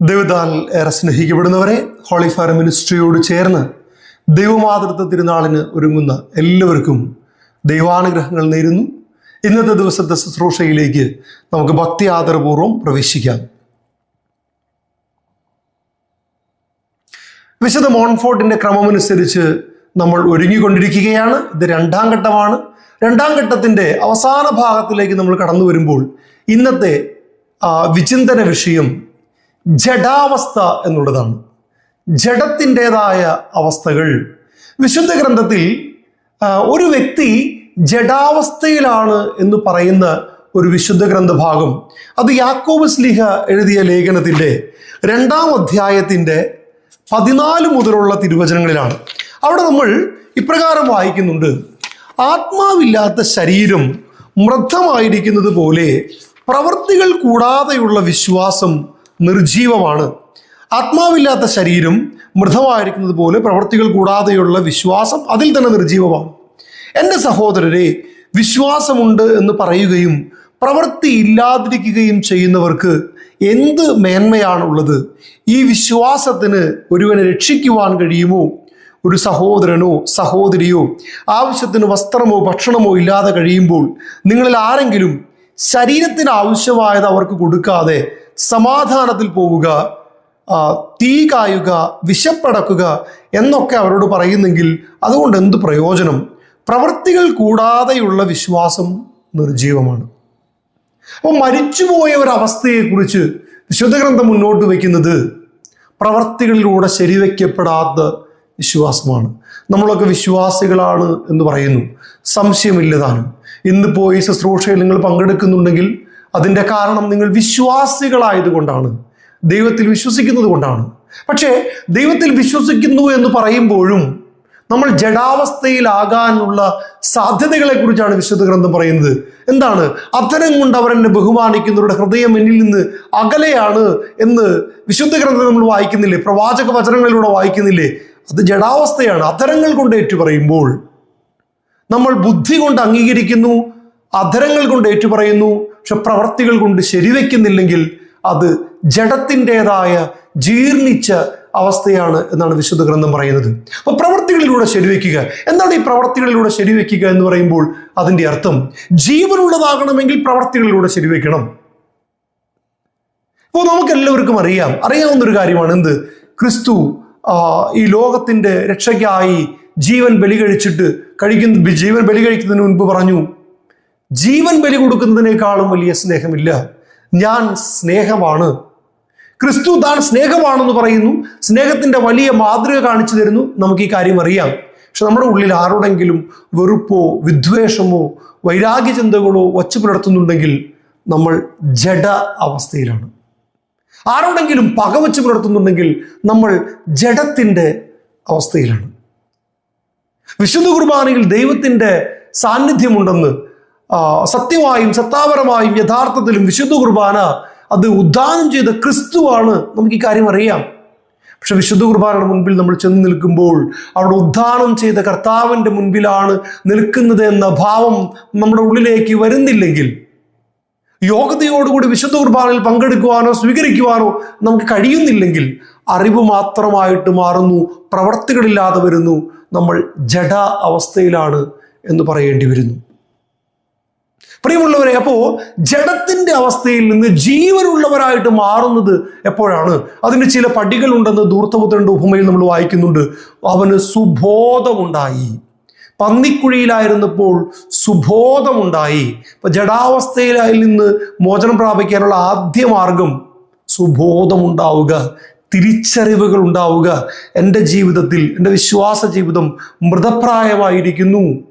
ദൈവത്താൽ ഏറെ സ്നേഹിക്കപ്പെടുന്നവരെ holy fire മിനിസ്ട്രിയോട് ചേർന്ന് ദൈവമാതൃത്വ തിരുനാളിന് ഒരുങ്ങുന്ന എല്ലാവർക്കും ദൈവാനുഗ്രഹങ്ങൾ നേരുന്നു. ഇന്നത്തെ ദിവസത്തെ ശുശ്രൂഷയിലേക്ക് നമുക്ക് ഭക്തി ആദരപൂർവം പ്രവേശിക്കാം. വിശുദ്ധ മോൺഫോർട്ടിന്റെ ക്രമമനുസരിച്ച് നമ്മൾ ഒരുങ്ങിക്കൊണ്ടിരിക്കുകയാണ്. ഇത് രണ്ടാം ഘട്ടമാണ്. രണ്ടാം ഘട്ടത്തിന്റെ അവസാന ഭാഗത്തിലേക്ക് നമ്മൾ കടന്നു വരുമ്പോൾ ഇന്നത്തെ വിചിന്തന വിഷയം ജഡാവസ്ഥ എന്നുള്ളതാണ്. ജഡത്തിന്റെതായ അവസ്ഥകൾ. വിശുദ്ധ ഗ്രന്ഥത്തിൽ ഒരു വ്യക്തി ജഡാവസ്ഥയിലാണ് എന്ന് പറയുന്ന ഒരു വിശുദ്ധ ഗ്രന്ഥഭാഗം. അത് യാക്കോബ് സ്ലിഹ എഴുതിയ ലേഖനത്തിന്റെ രണ്ടാം അധ്യായത്തിന്റെ പതിനാല് മുതലുള്ള തിരുവചനങ്ങളിലാണ്. അവിടെ നമ്മൾ ഇപ്രകാരം വായിക്കുന്നുണ്ട്. ആത്മാവില്ലാത്ത ശരീരം മൃദ്ധമായിരിക്കുന്നത് പോലെ പ്രവൃത്തികൾ കൂടാതെയുള്ള വിശ്വാസം നിർജീവമാണ് ആത്മാവില്ലാത്ത ശരീരം മൃതമായിരിക്കുന്നത് പോലെ പ്രവൃത്തികൾ കൂടാതെയുള്ള വിശ്വാസം അതിൽ തന്നെ നിർജീവമാണ് എന്റെ സഹോദരരെ വിശ്വാസമുണ്ട് എന്ന് പറയുകയും പ്രവൃത്തി ഇല്ലാതിരിക്കുകയും ചെയ്യുന്നവർക്ക് എന്ത് മേന്മയാണുള്ളത്? ഈ വിശ്വാസത്തിന് ഒരുവനെ രക്ഷിക്കുവാൻ കഴിയുമോ? ഒരു സഹോദരനോ സഹോദരിയോ ആവശ്യത്തിന് വസ്ത്രമോ ഭക്ഷണമോ ഇല്ലാതെ കഴിയുമ്പോൾ നിങ്ങളിൽ ആരെങ്കിലും ശരീരത്തിന് ആവശ്യമായത് അവർക്ക് കൊടുക്കാതെ സമാധാനത്തിൽ പോവുക തീ കായുക വിശപ്പടക്കുക എന്നൊക്കെ അവരോട് പറയുന്നെങ്കിൽ അതുകൊണ്ട് എന്ത് പ്രയോജനം? പ്രവൃത്തികൾ കൂടാതെയുള്ള വിശ്വാസം നിർജീവമാണ്. അപ്പോൾ മരിച്ചുപോയ ഒരവസ്ഥയെക്കുറിച്ച് വിശുദ്ധ ഗ്രന്ഥം മുന്നോട്ട് വയ്ക്കുന്നത് പ്രവർത്തികളിലൂടെ ശരിവയ്ക്കപ്പെടാത്ത വിശ്വാസമാണ്. നമ്മളൊക്കെ വിശ്വാസികളാണ് എന്ന് പറയുന്നു. സംശയമില്ലതാനും ഇന്നിപ്പോൾ ഈ ശുശ്രൂഷയിൽ നിങ്ങൾ പങ്കെടുക്കുന്നുണ്ടെങ്കിൽ അതിന്റെ കാരണം നിങ്ങൾ വിശ്വാസികളായതുകൊണ്ടാണ്. ദൈവത്തിൽ വിശ്വസിക്കുന്നത് കൊണ്ടാണ്. പക്ഷേ ദൈവത്തിൽ വിശ്വസിക്കുന്നു എന്ന് പറയുമ്പോഴും നമ്മൾ ജഡാവസ്ഥയിലാകാനുള്ള സാധ്യതകളെ കുറിച്ചാണ് വിശുദ്ധ ഗ്രന്ഥം പറയുന്നത്. എന്താണ്? അത്തരം കൊണ്ട് അവരെന്നെ ബഹുമാനിക്കുന്നവരുടെ ഹൃദയം എന്നിൽ നിന്ന് അകലെയാണ് എന്ന് വിശുദ്ധ ഗ്രന്ഥം നമ്മൾ വായിക്കുന്നില്ലേ? പ്രവാചക വചനങ്ങളിലൂടെ വായിക്കുന്നില്ലേ? അത് ജഡാവസ്ഥയാണ്. അധരങ്ങൾ കൊണ്ട് ഏറ്റു പറയുമ്പോൾ നമ്മൾ ബുദ്ധി കൊണ്ട് അംഗീകരിക്കുന്നു അധരങ്ങൾ കൊണ്ട് ഏറ്റുപറയുന്നു പക്ഷെ പ്രവർത്തികൾ കൊണ്ട് ശരിവെക്കുന്നില്ലെങ്കിൽ അത് ജഡത്തിന്റെതായ ജീർണിച്ച അവസ്ഥയാണ് എന്നാണ് വിശുദ്ധ ഗ്രന്ഥം പറയുന്നത്. അപ്പൊ പ്രവർത്തികളിലൂടെ ശരിവെക്കുക എന്താണ് ഈ പ്രവർത്തികളിലൂടെ ശരിവെക്കുക എന്ന് പറയുമ്പോൾ അതിന്റെ അർത്ഥം? ജീവനുള്ളതാകണമെങ്കിൽ പ്രവർത്തികളിലൂടെ ശരിവെക്കണം ഇപ്പോൾ നമുക്ക് എല്ലാവർക്കും അറിയാം. അറിയാവുന്ന ഒരു കാര്യമാണ് എന്ത്? ക്രിസ്തു ഈ ലോകത്തിന്റെ രക്ഷയ്ക്കായി ജീവൻ ബലി കഴിച്ചിട്ട് കഴിക്കുന്ന ജീവൻ ബലി കഴിക്കുന്നതിന് മുൻപ് പറഞ്ഞു ജീവൻ ബലി കൊടുക്കുന്നതിനേക്കാളും വലിയ സ്നേഹമില്ല. ഞാൻ സ്നേഹമാണ്. ക്രിസ്തു താൻ സ്നേഹമാണെന്ന് പറയുന്നു. സ്നേഹത്തിന്റെ വലിയ മാതൃക കാണിച്ചു തരുന്നു. നമുക്ക് ഈ കാര്യം അറിയാം. പക്ഷെ നമ്മുടെ ഉള്ളിൽ ആരോടെങ്കിലും വെറുപ്പോ വിദ്വേഷമോ വൈരാഗ്യ ചിന്തകളോ വച്ചു പുലർത്തുന്നുണ്ടെങ്കിൽ നമ്മൾ ജഡ അവസ്ഥയിലാണ്. ആരോടെങ്കിലും പകവച്ച് പുലർത്തുന്നുണ്ടെങ്കിൽ നമ്മൾ ജഡത്തിന്റെ അവസ്ഥയിലാണ്. വിശുദ്ധ കുർബാനയിൽ ദൈവത്തിന്റെ സാന്നിധ്യമുണ്ടെന്ന് സത്യമായും സത്താപരമായും യഥാർത്ഥത്തിലും വിശുദ്ധ കുർബാന അത് ഉദ്ധാനം ചെയ്ത ക്രിസ്തുവാണ് നമുക്ക് ഈ കാര്യം അറിയാം. പക്ഷെ വിശുദ്ധ കുർബാനയുടെ മുൻപിൽ നമ്മൾ ചെന്ന് നിൽക്കുമ്പോൾ അവിടെ ഉദ്ധാനം ചെയ്ത കർത്താവിന്റെ മുൻപിലാണ് നിൽക്കുന്നത് എന്ന ഭാവം നമ്മുടെ ഉള്ളിലേക്ക് വരുന്നില്ലെങ്കിൽ യോഗ്യതയോടുകൂടി വിശുദ്ധ കുർബാനയിൽ പങ്കെടുക്കുവാനോ സ്വീകരിക്കുവാനോ നമുക്ക് കഴിയുന്നില്ലെങ്കിൽ അറിവ് മാത്രമായിട്ട് മാറുന്നു പ്രവർത്തികളില്ലാതെ വരുന്നു നമ്മൾ ജഡ അവസ്ഥയിലാണ് എന്ന് പറയേണ്ടി വരുന്നു. പ്രിയമുള്ളവരെ അപ്പോ ജഡത്തിന്റെ അവസ്ഥയിൽ നിന്ന് ജീവനുള്ളവരായിട്ട് മാറുന്നത് എപ്പോഴാണ്? അതിന് ചില പടികൾ ഉണ്ടെന്ന് ദൂർത്തപുത്രന്റെ ഉപമയിൽ നമ്മൾ വായിക്കുന്നുണ്ട്. അവന് സുബോധമുണ്ടായി. പന്നിക്കുഴിയിലായിരുന്നപ്പോൾ സുബോധമുണ്ടായി. ഇപ്പൊ ജഡാവസ്ഥയിൽ നിന്ന് മോചനം പ്രാപിക്കാനുള്ള ആദ്യ മാർഗം സുബോധമുണ്ടാവുക തിരിച്ചറിവുകൾ ഉണ്ടാവുക. എന്റെ ജീവിതത്തിൽ എന്റെ വിശ്വാസ ജീവിതം മൃതപ്രായമായിരിക്കുന്നു.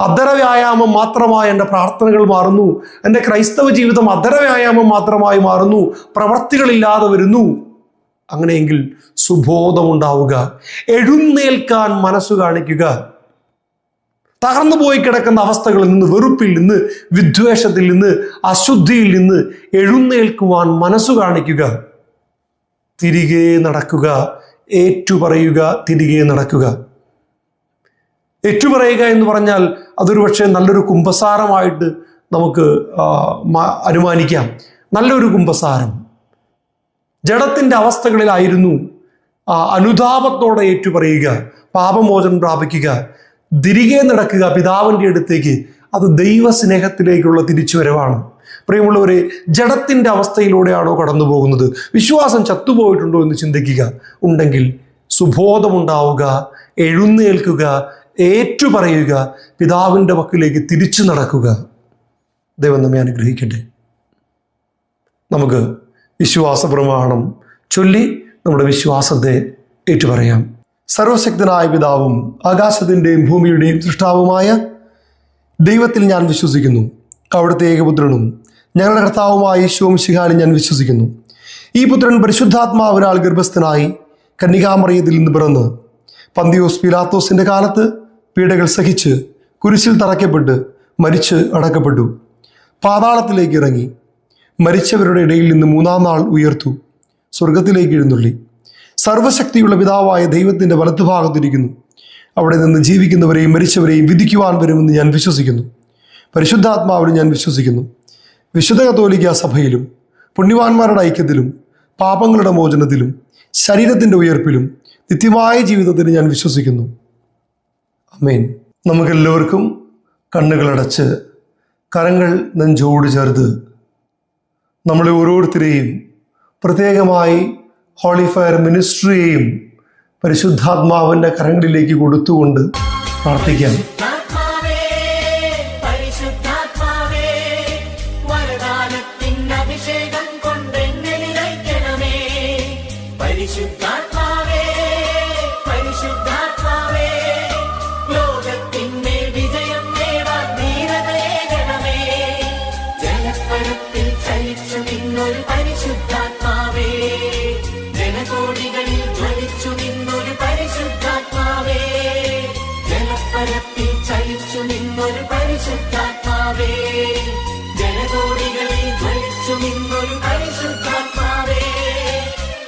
അധര വ്യായാമം മാത്രമായി എന്റെ പ്രാർത്ഥനകൾ മാറുന്നു. എന്റെ ക്രൈസ്തവ ജീവിതം അധര വ്യായാമം മാത്രമായി മാറുന്നു. പ്രവർത്തികളില്ലാതെ വരുന്നു. അങ്ങനെയെങ്കിൽ സുബോധമുണ്ടാവുക. എഴുന്നേൽക്കാൻ മനസ്സു കാണിക്കുക. തകർന്നു പോയി കിടക്കുന്ന അവസ്ഥകളിൽ നിന്ന് വെറുപ്പിൽ നിന്ന് വിദ്വേഷത്തിൽ നിന്ന് അശുദ്ധിയിൽ നിന്ന് എഴുന്നേൽക്കുവാൻ മനസ്സു കാണിക്കുക. തിരികെ നടക്കുക. ഏറ്റുപറയുക. തിരികെ നടക്കുക. ഏറ്റുപറയുക എന്ന് പറഞ്ഞാൽ അതൊരു പക്ഷേ നല്ലൊരു കുംഭസാരമായിട്ട് നമുക്ക് അനുമാനിക്കാം. നല്ലൊരു കുംഭസാരം. ജഡത്തിന്റെ അവസ്ഥകളിലായിരുന്നു അനുതാപത്തോടെ ഏറ്റുപറയുക പാപമോചനം പ്രാപിക്കുക തിരികെ നടക്കുക പിതാവിന്റെ അടുത്തേക്ക്. അത് ദൈവസ്നേഹത്തിലേക്കുള്ള തിരിച്ചുവരവാണ്. പ്രിയമുള്ളവരെ ജഡത്തിന്റെ അവസ്ഥയിലൂടെയാണോ കടന്നു പോകുന്നത്? വിശ്വാസം ചത്തുപോയിട്ടുണ്ടോ എന്ന് ചിന്തിക്കുക. ഉണ്ടെങ്കിൽ സുബോധമുണ്ടാവുക എഴുന്നേൽക്കുക ഏറ്റുപറയുക പിതാവിന്റെ വക്കിലേക്ക് തിരിച്ചു നടക്കുക. ദൈവം നമ്മെ അനുഗ്രഹിക്കട്ടെ. നമുക്ക് വിശ്വാസ പ്രമാണം ചൊല്ലി നമ്മുടെ വിശ്വാസത്തെ ഏറ്റുപറയാം. സർവശക്തനായ പിതാവും ആകാശത്തിന്റെയും ഭൂമിയുടെയും സൃഷ്ടാവുമായ ദൈവത്തിൽ ഞാൻ വിശ്വസിക്കുന്നു. അവിടുത്തെ ഏകപുത്രനും ഞങ്ങളുടെ കർത്താവുമായ യേശുവും ശിഹാനും ഞാൻ വിശ്വസിക്കുന്നു. ഈ പുത്രൻ പരിശുദ്ധാത്മാവിനാൽ ഗർഭസ്ഥനായി കന്യകാമറിയത്തിൽ നിന്ന് പിറന്ന് പന്തിയോസ് പിലാത്തോസിന്റെ കാലത്ത് പീഡകൾ സഹിച്ച് കുരിശിൽ തറയ്ക്കപ്പെട്ട് മരിച്ച് അടക്കപ്പെട്ടു. പാതാളത്തിലേക്ക് ഇറങ്ങി. മരിച്ചവരുടെ ഇടയിൽ നിന്ന് മൂന്നാം നാൾ ഉയർത്തു. സ്വർഗത്തിലേക്ക് എഴുന്നള്ളി. സർവശക്തിയുള്ള പിതാവായ ദൈവത്തിന്റെ വലത്തുഭാഗത്തിരിക്കുന്നു. അവിടെ നിന്ന് ജീവിക്കുന്നവരെയും മരിച്ചവരെയും വിധിക്കുവാൻ വരുമെന്ന് ഞാൻ വിശ്വസിക്കുന്നു. പരിശുദ്ധാത്മാവിലും ഞാൻ വിശ്വസിക്കുന്നു. വിശുദ്ധ കത്തോലിക്ക സഭയിലും പുണ്യവാന്മാരുടെ ഐക്യത്തിലും പാപങ്ങളുടെ മോചനത്തിലും ശരീരത്തിന്റെ ഉയർപ്പിലും നിത്യമായ ജീവിതത്തിലും ഞാൻ വിശ്വസിക്കുന്നു. അമേൻ നമുക്കെല്ലാവർക്കും കണ്ണുകളടച്ച് കരങ്ങൾ നെഞ്ചോട് ചേർത്ത് നമ്മളെ ഓരോരുത്തരെയും പ്രത്യേകമായി ഹോളി ഫയർ മിനിസ്ട്രിയെയും പരിശുദ്ധാത്മാവിന്റെ കരങ്ങളിലേക്ക് കൊടുത്തുകൊണ്ട് പ്രാർത്ഥിക്കാം. ആത്മാവേ പരിശുദ്ധാത്മാവേ. പരിശുദ്ധാത്മാവേ.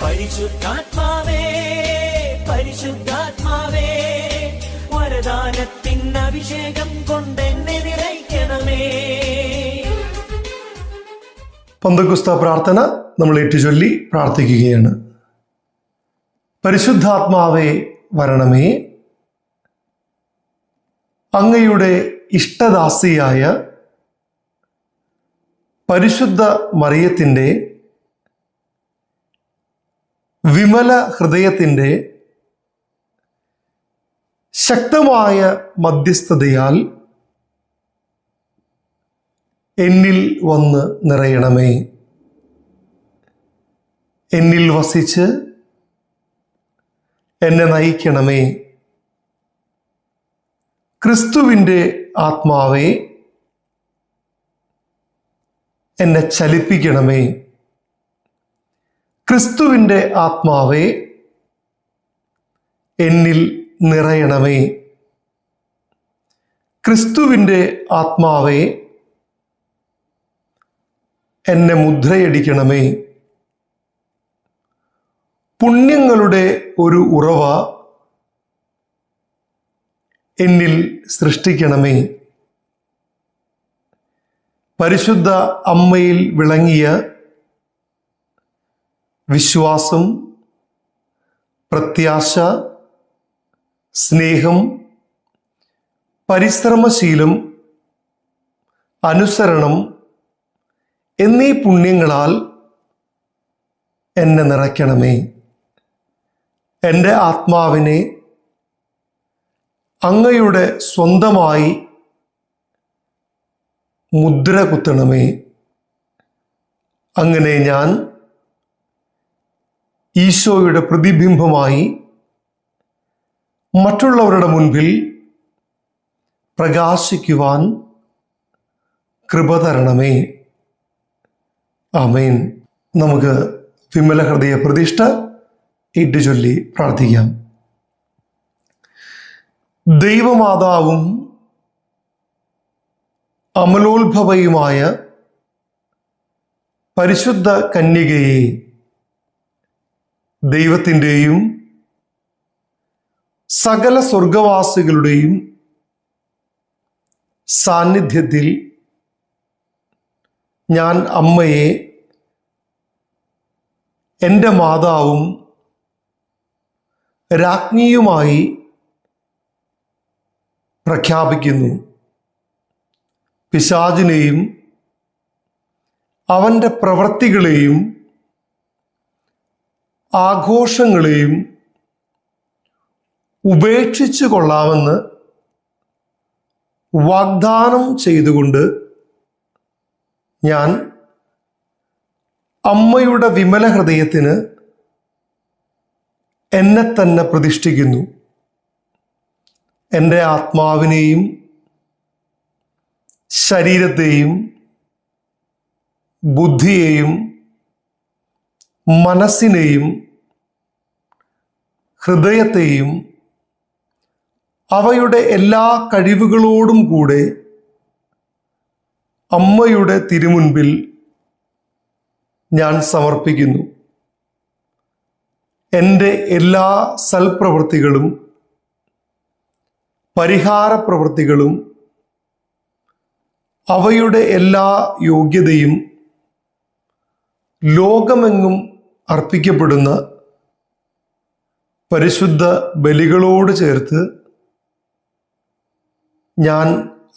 പരിശുദ്ധാത്മാവേ പരിശുദ്ധാത്മാവേ. കൊണ്ടെന്നെ നിറയ്ക്കണമേ. പന്തക്കുസ്ത പ്രാർത്ഥന നമ്മൾ ഏറ്റുചൊല്ലി പ്രാർത്ഥിക്കുകയാണ്. പരിശുദ്ധാത്മാവേ വരണമേ. അങ്ങയുടെ ഇഷ്ടദാസിയായ പരിശുദ്ധ മറിയത്തിന്റെ വിമല ഹൃദയത്തിന്റെ ശക്തമായ മധ്യസ്ഥതയാൽ എന്നിൽ വന്ന് നിറയണമേ. എന്നിൽ വസിച്ച് എന്നെ നയിക്കണമേ. ക്രിസ്തുവിന്റെ ആത്മാവെ എന്നെ ചലിപ്പിക്കണമേ. ക്രിസ്തുവിന്റെ ആത്മാവേ എന്നിൽ നിറയണമേ. ക്രിസ്തുവിന്റെ ആത്മാവേ എന്നെ മുദ്രയടിക്കണമേ. പുണ്യങ്ങളുടെ ഒരു ഉറവ എന്നിൽ സൃഷ്ടിക്കണമേ. പരിശുദ്ധ അമ്മയിൽ വിളങ്ങിയ വിശ്വാസം പ്രത്യാശ സ്നേഹം പരിശ്രമശീലം അനുസരണം എന്നീ പുണ്യങ്ങളാൽ എന്നെ നിറയ്ക്കണമേ. എന്റെ ആത്മാവിനെ അങ്ങയുടെ സ്വന്തമായി മുദ്ര കുത്തണമേ. അങ്ങനെ ഞാൻ ഈശോയുടെ പ്രതിബിംബമായി മറ്റുള്ളവരുടെ മുൻപിൽ പ്രകാശിക്കുവാൻ കൃപ തരണമേ. ആമേൻ. നമുക്ക് വിമല ഹൃദയ പ്രതിഷ്ഠ ഇട്ടുചൊല്ലി പ്രാർത്ഥിക്കാം. ദൈവമാതാവും അമലോത്ഭവയുമായ പരിശുദ്ധ കന്യകയെ ദൈവത്തിന്റെയും സകല സ്വർഗവാസികളുടെയും സാന്നിധ്യത്തിൽ ഞാൻ അമ്മയെ എന്റെ മാതാവും രാജ്ഞിയുമായി പ്രഖ്യാപിക്കുന്നു. പിശാജിനെയും അവന്റെ പ്രവൃത്തികളെയും ആഘോഷങ്ങളെയും ഉപേക്ഷിച്ചു കൊള്ളാമെന്ന് വാഗ്ദാനം ചെയ്തുകൊണ്ട് ഞാൻ അമ്മയുടെ വിമല ഹൃദയത്തിന് എന്നെ തന്നെ പ്രതിഷ്ഠിക്കുന്നു. എന്റെ ആത്മാവിനെയും ശരീരത്തെയും ബുദ്ധിയെയും മനസ്സിനെയും ഹൃദയത്തെയും അവയുടെ എല്ലാ കഴിവുകളോടും കൂടെ അമ്മയുടെ തിരുമുൻപിൽ ഞാൻ സമർപ്പിക്കുന്നു. എന്റെ എല്ലാ സൽപ്രവൃത്തികളും പരിഹാര പ്രവൃത്തികളും അവയുടെ എല്ലാ യോഗ്യതയും ലോകമെങ്ങും അർപ്പിക്കപ്പെടുന്ന പരിശുദ്ധ ബലികളോട് ചേർത്ത് ഞാൻ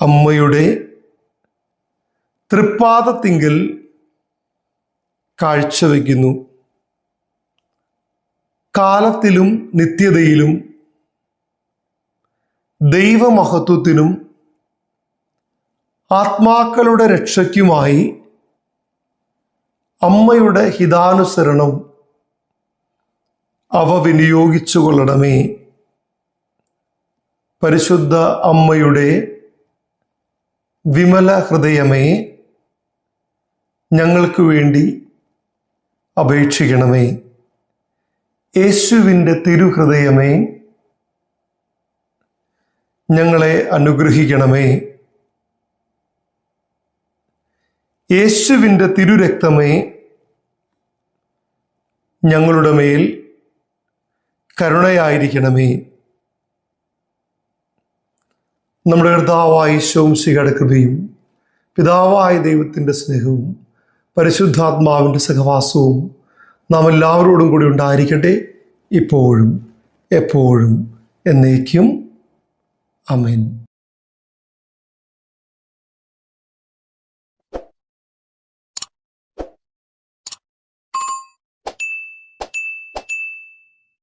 അമ്മയുടെ തൃപ്പാദത്തിങ്കൽ കാഴ്ചവെക്കുന്നു. കാലത്തിലും നിത്യതയിലും ദൈവമഹത്വത്തിനും ആത്മാക്കളുടെ രക്ഷയ്ക്കുമായി അമ്മയുടെ ഹിതാനുസരണം അവ വിനിയോഗിച്ചു കൊള്ളണമേ പരിശുദ്ധ അമ്മയുടെ വിമല ഹൃദയമേ ഞങ്ങൾക്ക് വേണ്ടി അപേക്ഷിക്കണമേ. യേശുവിന്റെ തിരുഹൃദയമേ ഞങ്ങളെ അനുഗ്രഹിക്കണമേ. യേശുവിന്റെ തിരുരക്തമേ ഞങ്ങളുടെ മേൽ കരുണയായിരിക്കണമേ. നമ്മുടെ കർത്താവായ ശോംശികയുടെ കൃപയും പിതാവായ ദൈവത്തിന്റെ സ്നേഹവും പരിശുദ്ധാത്മാവിന്റെ സഹവാസവും നാം എല്ലാവരോടും കൂടി ഉണ്ടായിരിക്കട്ടെ. ഇപ്പോഴും എപ്പോഴും എന്നേക്കും അമേൻ